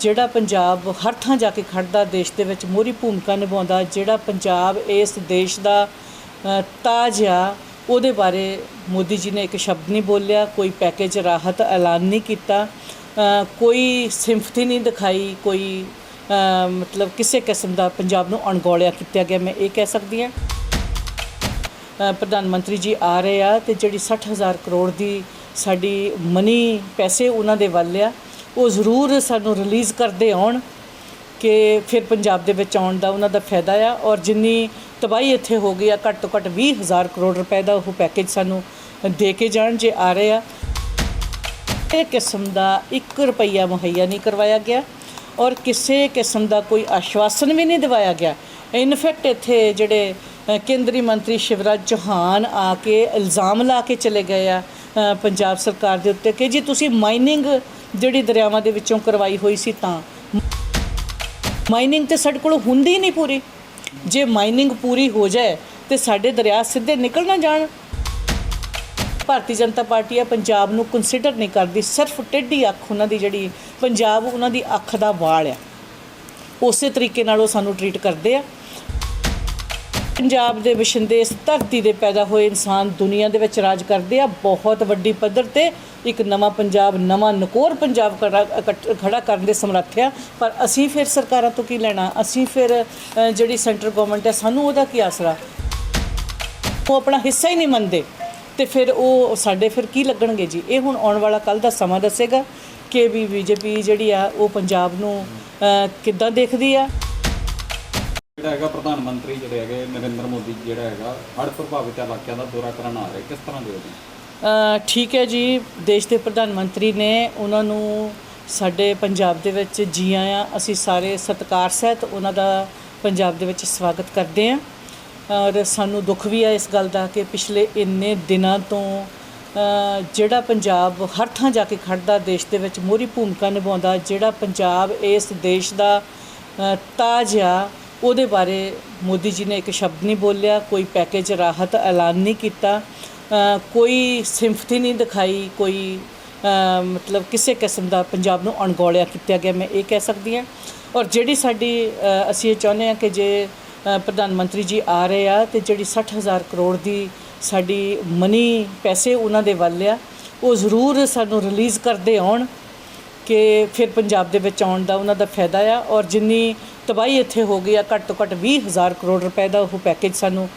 ਜਿਹੜਾ ਪੰਜਾਬ ਹਰ ਥਾਂ ਜਾ ਕੇ ਖੜਦਾ, ਦੇਸ਼ ਦੇ ਵਿੱਚ ਮੋਹਰੀ ਭੂਮਿਕਾ ਨਿਭਾਉਂਦਾ, ਜਿਹੜਾ ਪੰਜਾਬ ਇਸ ਦੇਸ਼ ਦਾ ਤਾਜ ਆ, ਉਹਦੇ ਬਾਰੇ ਮੋਦੀ ਜੀ ਨੇ ਇੱਕ ਸ਼ਬਦ ਨਹੀਂ ਬੋਲਿਆ, ਕੋਈ ਪੈਕੇਜ ਰਾਹਤ ਐਲਾਨ ਨਹੀਂ ਕੀਤਾ ਕੋਈ ਸਿੰਫਥੀ ਨਹੀਂ ਦਿਖਾਈ, ਕੋਈ ਮਤਲਬ ਕਿਸੇ ਕਿਸਮ ਦਾ ਪੰਜਾਬ ਨੂੰ ਅਣਗੌਲਿਆ ਕੀਤਾ ਗਿਆ, ਮੈਂ ਇਹ ਕਹਿ ਸਕਦੀ ਹਾਂ। ਪ੍ਰਧਾਨ ਮੰਤਰੀ ਜੀ ਆ ਰਹੇ ਆ ਤੇ ਜਿਹੜੀ 60000 ਕਰੋੜ ਦੀ ਸਾਡੀ ਮਨੀ, ਪੈਸੇ ਉਹਨਾਂ ਦੇ ਵੱਲ ਆ। ਉਹ ਜ਼ਰੂਰ ਸਾਨੂੰ ਰਿਲੀਜ਼ ਕਰਦੇ ਆਉਣ ਕਿ ਫਿਰ ਪੰਜਾਬ ਦੇ ਵਿੱਚ ਆਉਣ ਦਾ ਉਹਨਾਂ ਦਾ ਫਾਇਦਾ ਆ ਔਰ ਜਿੰਨੀ ਤਬਾਹੀ ਇੱਥੇ ਹੋ ਗਈ ਆ, ਘੱਟ ਤੋਂ ਘੱਟ 20000 ਕਰੋੜ ਰੁਪਏ ਦਾ ਉਹ ਪੈਕੇਜ ਸਾਨੂੰ ਦੇ ਕੇ ਜਾਣ ਜੇ ਆ ਰਹੇ ਆ। ਇਹ ਕਿਸਮ ਦਾ 1 ਰੁਪਈਆ ਮੁਹੱਈਆ ਨਹੀਂ ਕਰਵਾਇਆ ਗਿਆ ਔਰ ਕਿਸੇ ਕਿਸਮ ਦਾ ਕੋਈ ਆਸ਼ਵਾਸਨ ਵੀ ਨਹੀਂ ਦਿਵਾਇਆ ਗਿਆ। ਇਨਫੈਕਟ ਇੱਥੇ ਜਿਹੜੇ ਕੇਂਦਰੀ ਮੰਤਰੀ ਸ਼ਿਵਰਾਜ ਚੌਹਾਨ ਆ ਕੇ ਇਲਜ਼ਾਮ ਲਾ ਕੇ ਚਲੇ ਗਏ ਆ ਪੰਜਾਬ ਸਰਕਾਰ ਦੇ ਉੱਤੇ ਕਿ ਜੀ ਤੁਸੀਂ ਮਾਈਨਿੰਗ ਜਿਹੜੀ ਦਰਿਆਵਾਂ ਦੇ ਵਿੱਚੋਂ ਕਰਵਾਈ ਹੋਈ ਸੀ ਤਾਂ। ਮਾਈਨਿੰਗ ਤੇ ਸਾਡੇ ਕੋਲ ਹੁੰਦੀ ਨਹੀਂ ਪੂਰੀ। ਜੇ ਮਾਈਨਿੰਗ ਪੂਰੀ ਹੋ ਜਾਏ ਤੇ ਸਾਡੇ ਦਰਿਆ ਸਿੱਧੇ ਨਿਕਲ ਨਾ ਜਾਣ। ਭਾਰਤੀ ਜਨਤਾ ਪਾਰਟੀ ਆ, ਪੰਜਾਬ ਨੂੰ ਕੰਸੀਡਰ ਨਹੀਂ ਕਰਦੀ। ਸਿਰਫ ਟੇਢੀ ਅੱਖ ਉਹਨਾਂ ਦੀ ਜਿਹੜੀ ਪੰਜਾਬ, ਉਹਨਾਂ ਦੀ ਅੱਖ ਦਾ ਵਾਲ ਆ। ਉਸੇ ਤਰੀਕੇ ਨਾਲ ਉਹ ਸਾਨੂੰ ਟਰੀਟ ਕਰਦੇ ਆ। ਪੰਜਾਬ ਦੇ ਵਿਸ਼ਿੰਦੇ ਇਸ ਧਰਤੀ ਦੇ ਪੈਦਾ ਹੋਏ ਇਨਸਾਨ ਦੁਨੀਆ ਦੇ ਵਿੱਚ ਰਾਜ ਕਰਦੇ ਆ। ਬਹੁਤ ਵੱਡੀ ਪੱਧਰ ਤੇ ਇੱਕ ਨਵਾਂ ਪੰਜਾਬ, ਨਵਾਂ ਨਕੋਰ ਪੰਜਾਬ ਖੜਾ, ਇਕੱਠ- ਕਰਨ ਦੇ ਸਮਰੱਥ ਆ। ਪਰ ਅਸੀਂ ਫਿਰ ਸਰਕਾਰਾਂ ਤੋਂ ਕੀ ਲੈਣਾ? ਅਸੀਂ ਫਿਰ ਜਿਹੜੀ ਸੈਂਟਰ ਗਵਰਨਮੈਂਟ ਹੈ ਸਾਨੂੰ ਉਹਦਾ ਕੀ ਆਸਰਾ? ਉਹ ਆਪਣਾ ਹਿੱਸਾ ਹੀ ਨਹੀਂ ਮੰਨਦੇ। ਤੇ ਫਿਰ ਉਹ, ਸਾਡੇ ਫਿਰ ਕੀ ਲੱਗਣਗੇ ਜੀ? ਇਹ ਹੁਣ ਆਉਣ ਵਾਲਾ ਕੱਲ ਦਾ ਸਮਾਂ ਦੱਸੇਗਾ ਕਿ ਵੀ ਬੀਜੇਪੀ ਜਿਹੜੀ ਆ, ਉਹ ਪੰਜਾਬ ਨੂੰ ਕਿੱਦਾਂ ਦੇਖਦੀ ਆ? ਜਿਹੜਾ ਹੈਗਾ ਪ੍ਰਧਾਨ ਮੰਤਰੀ ਜਿਹੜੇ ਹੈਗੇ, ਨਰਿੰਦਰ ਮੋਦੀ ਜਿਹੜਾ ਹੈਗਾ, ਹੜ੍ਹ ਪ੍ਰਭਾਵਿਤ ਇਲਾਕਿਆਂ ਦਾ ਦੌਰਾ ਕਰਨ ਆ ਰਹੇ, ਕਿਸ ਤਰ੍ਹਾਂ ਦੇ ਹੋ ਠੀਕ ਹੈ ਜੀ, ਦੇਸ਼ ਦੇ ਪ੍ਰਧਾਨ ਮੰਤਰੀ ਨੇ ਉਹਨਾਂ ਨੂੰ ਸਾਡੇ ਪੰਜਾਬ ਦੇ ਵਿੱਚ ਜੀ ਆਇਆਂ, ਅਸੀਂ ਸਾਰੇ ਸਤਿਕਾਰ ਸਹਿਤ ਉਹਨਾਂ ਦਾ ਪੰਜਾਬ ਦੇ ਵਿੱਚ ਸਵਾਗਤ ਕਰਦੇ ਹਾਂ। ਔਰ ਸਾਨੂੰ ਦੁੱਖ ਵੀ ਹੈ ਇਸ ਗੱਲ ਦਾ ਕਿ ਪਿਛਲੇ ਇੰਨੇ ਦਿਨਾਂ ਤੋਂ ਜਿਹੜਾ ਪੰਜਾਬ ਹਰ ਥਾਂ ਜਾ ਕੇ ਖੜਦਾ ਦੇਸ਼ ਦੇ ਵਿੱਚ ਮੋਹਰੀ ਭੂਮਿਕਾ ਨਿਭਾਉਂਦਾ, ਜਿਹੜਾ ਪੰਜਾਬ ਇਸ ਦੇਸ਼ ਦਾ ਤਾਜ ਆ ਉਹਦੇ ਬਾਰੇ ਮੋਦੀ ਜੀ ਨੇ ਇੱਕ ਸ਼ਬਦ ਨਹੀਂ ਬੋਲਿਆ, ਕੋਈ ਪੈਕੇਜ ਰਾਹਤ ਐਲਾਨ ਨਹੀਂ ਕੀਤਾ ਕੋਈ ਸਿੰਫਥੀ ਨਹੀਂ ਦਿਖਾਈ, ਕੋਈ ਮਤਲਬ ਕਿਸੇ ਕਿਸਮ ਦਾ ਪੰਜਾਬ ਨੂੰ ਅਣਗੌਲਿਆ ਕੀਤਾ ਗਿਆ, ਮੈਂ ਇਹ ਕਹਿ ਸਕਦੀ ਹਾਂ। ਔਰ ਜਿਹੜੀ ਸਾਡੀ ਅਸੀਂ ਇਹ ਚਾਹੁੰਦੇ ਹਾਂ ਕਿ ਜੇ ਪ੍ਰਧਾਨ ਮੰਤਰੀ ਜੀ ਆ ਰਹੇ ਆ ਤੇ ਜਿਹੜੀ 60000 ਕਰੋੜ ਦੀ ਸਾਡੀ ਮਨੀ, ਪੈਸੇ ਉਹਨਾਂ ਦੇ ਵੱਲ ਆ, ਉਹ ਜ਼ਰੂਰ ਸਾਨੂੰ ਰਿਲੀਜ਼ ਕਰਦੇ ਆਉਣ ਕਿ ਫਿਰ ਪੰਜਾਬ ਦੇ ਵਿੱਚ ਆਉਣ ਦਾ ਉਹਨਾਂ ਦਾ ਫਾਇਦਾ ਆ। ਔਰ ਜਿੰਨੀ ਤਬਾਹੀ ਇੱਥੇ ਹੋ ਗਈ ਆ, ਘੱਟ ਤੋਂ ਘੱਟ 20000 ਕਰੋੜ ਰੁਪਏ ਦਾ ਉਹ ਪੈਕੇਜ ਸਾਨੂੰ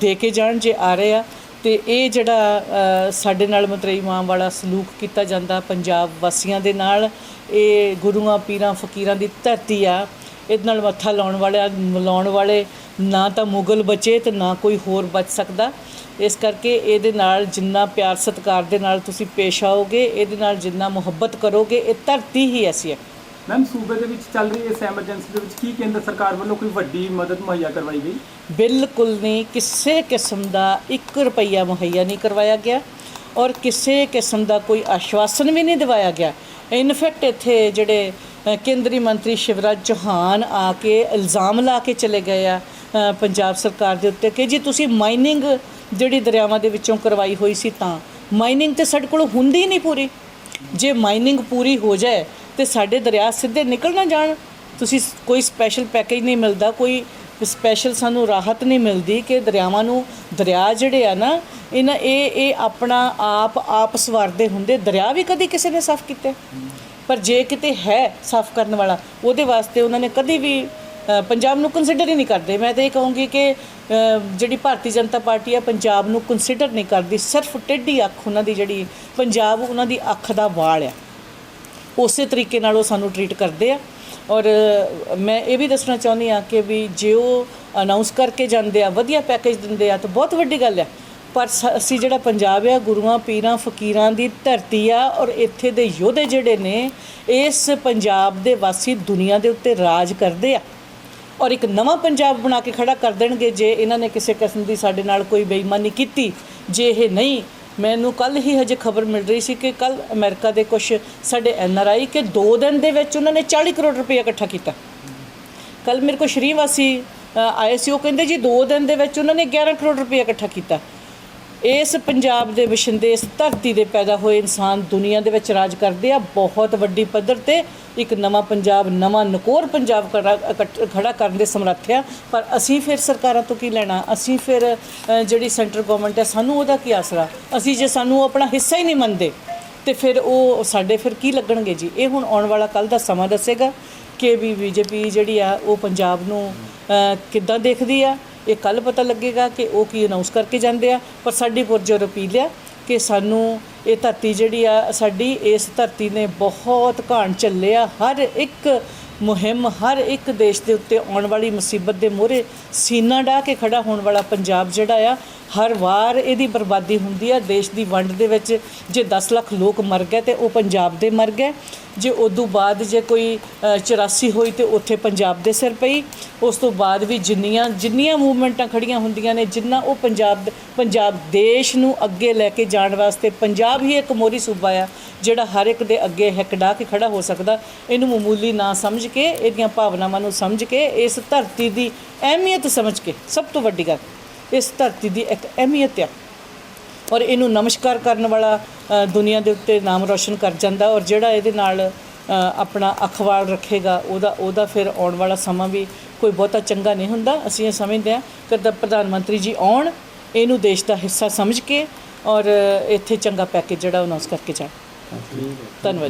ਦੇ ਕੇ ਜਾਣ ਜੇ ਆ ਰਹੇ ਆ। ਤੇ ਇਹ ਜਿਹੜਾ ਸਾਡੇ ਨਾਲ ਮਤਰੇਈ ਮਾਂ ਵਾਲਾ ਸਲੂਕ ਕੀਤਾ ਜਾਂਦਾ ਪੰਜਾਬ ਵਾਸੀਆਂ ਦੇ ਨਾਲ, ਇਹ ਗੁਰੂਆਂ, ਪੀਰਾਂ, ਫਕੀਰਾਂ ਦੀ ਧਰਤੀ ਆ। ਇਹਦੇ ਨਾਲ ਮੱਥਾ ਲਾਉਣ ਵਾਲੇ ਮਿਲਾਉਣ ਵਾਲੇ ਨਾ ਤਾਂ ਮੁਗਲ ਬਚੇ ਤੇ ਨਾ ਕੋਈ ਹੋਰ ਬਚ ਸਕਦਾ। ਇਸ ਕਰਕੇ ਇਹਦੇ ਨਾਲ ਜਿੰਨਾ ਪਿਆਰ ਸਤਿਕਾਰ ਦੇ ਨਾਲ ਤੁਸੀਂ ਪੇਸ਼ ਆਓਗੇ, ਇਹਦੇ ਨਾਲ ਜਿੰਨਾ ਮੁਹੱਬਤ ਕਰੋਗੇ, ਇਹ ਧਰਤੀ ਹੀ ਐਸੀ ਹੈ। ਮੈਮ ਸੂਬੇ ਦੇ ਵਿੱਚ ਚੱਲ ਰਹੀ ਇਸ ਐਮਰਜੈਂਸੀ ਦੇ ਵਿੱਚ ਕੀ ਕੇਂਦਰ ਸਰਕਾਰ ਵੱਲੋਂ ਕੋਈ ਵੱਡੀ ਮਦਦ ਮੁਹੱਈਆ ਕਰਵਾਈ ਗਈ? ਬਿਲਕੁਲ ਨਹੀਂ। ਕਿਸੇ ਕਿਸਮ ਦਾ 1 ਰੁਪਈਆ ਮੁਹੱਈਆ ਨਹੀਂ ਕਰਵਾਇਆ ਗਿਆ ਔਰ ਕਿਸੇ ਕਿਸਮ ਦਾ ਕੋਈ ਆਸ਼ਵਾਸਨ ਵੀ ਨਹੀਂ ਦਿਵਾਇਆ ਗਿਆ। ਇਨਫੈਕਟ ਇੱਥੇ ਜਿਹੜੇ ਕੇਂਦਰੀ ਮੰਤਰੀ ਸ਼ਿਵਰਾਜ ਚੌਹਾਨ ਆ ਕੇ ਇਲਜ਼ਾਮ ਲਾ ਕੇ ਚਲੇ ਗਏ ਆ ਪੰਜਾਬ ਸਰਕਾਰ ਦੇ ਉੱਤੇ ਕਿ ਜੀ ਤੁਸੀਂ ਮਾਈਨਿੰਗ ਜਿਹੜੀ ਦਰਿਆਵਾਂ ਦੇ ਵਿੱਚੋਂ ਕਰਵਾਈ ਹੋਈ ਸੀ ਤਾਂ ਮਾਈਨਿੰਗ ਤੇ ਸਾਡੇ ਕੋਲ ਹੁੰਦੀ ਨਹੀਂ ਪੂਰੀ। ਜੇ ਮਾਈਨਿੰਗ ਪੂਰੀ ਹੋ ਜਾਏ ਤੇ ਸਾਡੇ ਦਰਿਆ ਸਿੱਧੇ ਨਿਕਲ ਨਾ ਜਾਣ। ਤੁਸੀਂ ਕੋਈ ਸਪੈਸ਼ਲ ਪੈਕੇਜ ਨਹੀਂ ਮਿਲਦਾ, ਕੋਈ ਸਪੈਸ਼ਲ ਸਾਨੂੰ ਰਾਹਤ ਨਹੀਂ ਮਿਲਦੀ ਕਿ ਦਰਿਆਵਾਂ ਨੂੰ, ਦਰਿਆ ਜਿਹੜੇ ਆ ਨਾ, ਇਹਨਾਂ ਇਹ ਇਹ ਆਪਣਾ ਆਪ ਆਪ ਸਵਾਰਦੇ ਹੁੰਦੇ, ਦਰਿਆ ਵੀ ਕਦੀ ਕਿਸੇ ਨੇ ਸਾਫ਼ ਕੀਤੇ। ਪਰ ਜੇ ਕਿਤੇ ਹੈ ਸਾਫ਼ ਕਰਨ ਵਾਲਾ, ਉਹਦੇ ਵਾਸਤੇ ਉਹਨਾਂ ਨੇ ਕਦੀ ਵੀ ਪੰਜਾਬ ਨੂੰ ਕੰਸੀਡਰ ਹੀ ਨਹੀਂ ਕਰਦੇ। ਮੈਂ ਤਾਂ ਇਹ ਕਹੂੰਗੀ ਕਿ ਜਿਹੜੀ ਭਾਰਤੀ ਜਨਤਾ ਪਾਰਟੀ ਆ, ਪੰਜਾਬ ਨੂੰ ਕੰਸੀਡਰ ਨਹੀਂ ਕਰਦੀ। ਸਿਰਫ ਟੇਢੀ ਅੱਖ ਉਹਨਾਂ ਦੀ ਜਿਹੜੀ, ਪੰਜਾਬ ਉਹਨਾਂ ਦੀ ਅੱਖ ਦਾ ਵਾਲ ਆ। ਉਸੇ ਤਰੀਕੇ ਨਾਲ ਉਹ ਸਾਨੂੰ ਟਰੀਟ ਕਰਦੇ ਆ। ਔਰ ਮੈਂ ਇਹ ਵੀ ਦੱਸਣਾ ਚਾਹੁੰਦੀ ਆ ਕਿ ਵੀ ਜੇ ਉਹ ਅਨਾਉਂਸ ਕਰਕੇ ਜਾਂਦੇ ਆ, ਵਧੀਆ ਪੈਕੇਜ ਦਿੰਦੇ ਆ, ਤਾਂ ਬਹੁਤ ਵੱਡੀ ਗੱਲ ਆ ਪਰ ਸ- ਅਸੀਂ ਜਿਹੜਾ ਪੰਜਾਬ ਆ, ਗੁਰੂਆਂ, ਪੀਰਾਂ, ਫਕੀਰਾਂ ਦੀ ਧਰਤੀ ਆ ਔਰ ਇੱਥੇ ਦੇ ਯੋਧੇ ਜਿਹੜੇ ਨੇ, ਇਸ ਪੰਜਾਬ ਦੇ ਵਾਸੀ ਦੁਨੀਆ ਦੇ ਉੱਤੇ ਰਾਜ ਕਰਦੇ ਆ। ਔਰ ਇੱਕ ਨਵਾਂ ਪੰਜਾਬ ਬਣਾ ਕੇ ਖੜਾ ਕਰ ਦੇਣਗੇ ਜੇ ਇਹਨਾਂ ਨੇ ਕਿਸੇ ਕਿਸਮ ਦੀ ਸਾਡੇ ਨਾਲ ਕੋਈ ਬੇਈਮਾਨੀ ਕੀਤੀ, ਜੇ ਇਹ ਨਹੀਂ ਮੈਨੂੰ ਕੱਲ ਹੀ ਹਜੇ ਖਬਰ ਮਿਲ ਰਹੀ ਸੀ ਕਿ ਕੱਲ ਅਮਰੀਕਾ ਦੇ ਕੁਝ ਸਾਡੇ ਐਨ ਆਰ ਆਈ ਕਿ 2 ਦਿਨ ਦੇ ਵਿੱਚ ਉਹਨਾਂ ਨੇ 40 ਕਰੋੜ ਰੁਪਏ ਇਕੱਠਾ ਕੀਤਾ। ਕੱਲ ਮੇਰੇ ਕੋਲ ਸ਼੍ਰੀਵਾਸੀ ਅ, ਆਏ ਸੀ ਉਹ ਕਹਿੰਦੇ ਜੀ 2 ਦਿਨ ਦੇ ਵਿੱਚ ਉਹਨਾਂ ਨੇ 11 ਕਰੋੜ ਰੁਪਏ ਇਕੱਠਾ ਕੀਤਾ। ਇਸ ਪੰਜਾਬ ਦੇ ਵਸਿੰਦੇ ਇਸ ਧਰਤੀ ਦੇ ਪੈਦਾ ਹੋਏ ਇਨਸਾਨ ਦੁਨੀਆ ਦੇ ਵਿੱਚ ਰਾਜ ਕਰਦੇ ਆ, ਬਹੁਤ ਵੱਡੀ ਪੱਧਰ ਤੇ ਇੱਕ ਨਵਾਂ ਪੰਜਾਬ, ਨਵਾਂ ਨਕੋਰ ਪੰਜਾਬ ਖੜਾ, ਇਕੱਠ- ਖੜਾ ਕਰਨ ਦੇ ਸਮਰੱਥ ਆ। ਪਰ ਅਸੀਂ ਫਿਰ ਸਰਕਾਰਾਂ ਤੋਂ ਕੀ ਲੈਣਾ? ਅਸੀਂ ਫਿਰ ਜਿਹੜੀ ਸੈਂਟਰ ਗਵਰਨਮੈਂਟ ਹੈ ਸਾਨੂੰ ਉਹਦਾ ਕੀ ਆਸਰਾ? ਅਸੀਂ ਜੇ ਸਾਨੂੰ ਆਪਣਾ ਹਿੱਸਾ ਹੀ ਨਹੀਂ ਮੰਨਦੇ, ਤੇ ਫਿਰ ਉਹ ਸਾਡੇ ਫਿਰ ਕੀ ਲੱਗਣਗੇ ਜੀ? ਇਹ ਹੁਣ ਆਉਣ ਵਾਲਾ ਕੱਲ ਦਾ ਸਮਾਂ ਦੱਸੇਗਾ ਕਿ ਵੀ ਬੀਜੇਪੀ ਜਿਹੜੀ ਆ, ਉਹ ਪੰਜਾਬ ਨੂੰ ਕਿੱਦਾਂ ਦੇਖਦੀ ਆ ਇਹ ਕੱਲ ਪਤਾ ਲੱਗੇਗਾ ਕਿ ਉਹ ਕੀ ਅਨਾਉਂਸ ਕਰਕੇ ਜਾਂਦੇ ਆ। ਪਰ ਸਾਡੀ ਪੁਰਜੋਰ ਅਪੀਲ ਆ ਕਿ ਸਾਨੂੰ ਇਹ ਧਰਤੀ ਜਿਹੜੀ ਆ, ਸਾਡੀ ਇਸ ਧਰਤੀ ਨੇ ਬਹੁਤ ਘਾਣ ਚੱਲਿਆ ਹਰ ਇੱਕ ਮੁਹਿੰਮ ਹਰ ਇੱਕ ਦੇਸ਼ ਦੇ ਉੱਤੇ ਆਉਣ ਵਾਲੀ ਮੁਸੀਬਤ ਦੇ ਮੋਹਰੇ ਸੀਨਾ ਢਾ ਕੇ ਖੜਾ ਹੋਣ ਵਾਲਾ ਪੰਜਾਬ ਜਿਹੜਾ ਆ ਹਰ ਵਾਰ ਇਹਦੀ ਬਰਬਾਦੀ ਹੁੰਦੀ ਆ। ਦੇਸ਼ ਦੀ ਵੰਡ ਦੇ ਵਿੱਚ ਜੇ 10 ਲੱਖ ਲੋਕ ਮਰ ਗਏ ਤੇ ਉਹ ਪੰਜਾਬ ਦੇ ਮਰ ਗਏ। ਜੇ ਉਦੋਂ ਬਾਅਦ ਜੇ ਕੋਈ ਅ, 84 ਹੋਈ ਤੇ ਉੱਥੇ ਪੰਜਾਬ ਦੇ ਸਿਰ ਪਈ। ਉਸ ਤੋਂ ਬਾਅਦ ਵੀ ਜਿੰਨੀਆਂ ਜਿੰਨੀਆਂ ਮੂਵਮੈਂਟਾਂ ਖੜੀਆਂ ਹੁੰਦੀਆਂ ਨੇ ਜਿੰਨਾ ਉਹ ਪੰਜਾਬ ਪੰਜਾਬ ਦੇਸ਼ ਨੂੰ ਅੱਗੇ ਲੈ ਕੇ ਜਾਣ ਵਾਸਤੇ ਪੰਜਾਬ ਹੀ ਇੱਕ ਮੋਰੀ ਸੂਬਾ ਆ ਜਿਹੜਾ ਹਰ ਇੱਕ ਦੇ ਅੱਗੇ ਹਿੱਕ ਢਾਹ ਕੇ ਖੜਾ ਹੋ ਸਕਦਾ। ਇਹਨੂੰ ਮਾਮੂਲੀ ਨਾ ਸਮਝ ਕੇ ਇਹਦੀਆਂ ਭਾਵਨਾਵਾਂ ਨੂੰ ਸਮਝ ਕੇ ਇਸ ਧਰਤੀ ਦੀ ਅਹਿਮੀਅਤ ਸਮਝ ਕੇ ਸਭ ਤੋਂ ਵੱਡੀ ਗੱਲ ਇਸ ਧਰਤੀ ਦੀ ਇੱਕ ਅਹਿਮੀਅਤ ਆ। ਔਰ ਇਹਨੂੰ ਨਮਸਕਾਰ ਕਰਨ ਵਾਲਾ ਦੁਨੀਆ ਦੇ ਉੱਤੇ ਨਾਮ ਰੋਸ਼ਨ ਕਰ ਜਾਂਦਾ ਔਰ ਜਿਹੜਾ ਇਹਦੇ ਨਾਲ ਆਪਣਾ ਅਖਵਾਲ ਰੱਖੇਗਾ ਉਹਦਾ ਉਹਦਾ ਫਿਰ ਆਉਣ ਵਾਲਾ ਸਮਾਂ ਵੀ ਕੋਈ ਬਹੁਤਾ ਚੰਗਾ ਨਹੀਂ ਹੁੰਦਾ। ਅਸੀਂ ਇਹ ਸਮਝਦੇ ਹਾਂ ਕਿ ਦ- ਪ੍ਰਧਾਨ ਮੰਤਰੀ ਜੀ ਆਉਣ ਇਹਨੂੰ ਦੇਸ਼ ਦਾ ਹਿੱਸਾ ਸਮਝ ਕੇ ਔਰ ਇੱਥੇ ਚੰਗਾ ਪੈਕੇਜ ਜਿਹੜਾ ਅਨਾਉਂਸ ਕਰਕੇ ਜਾਣ। ਧੰਨਵਾਦ।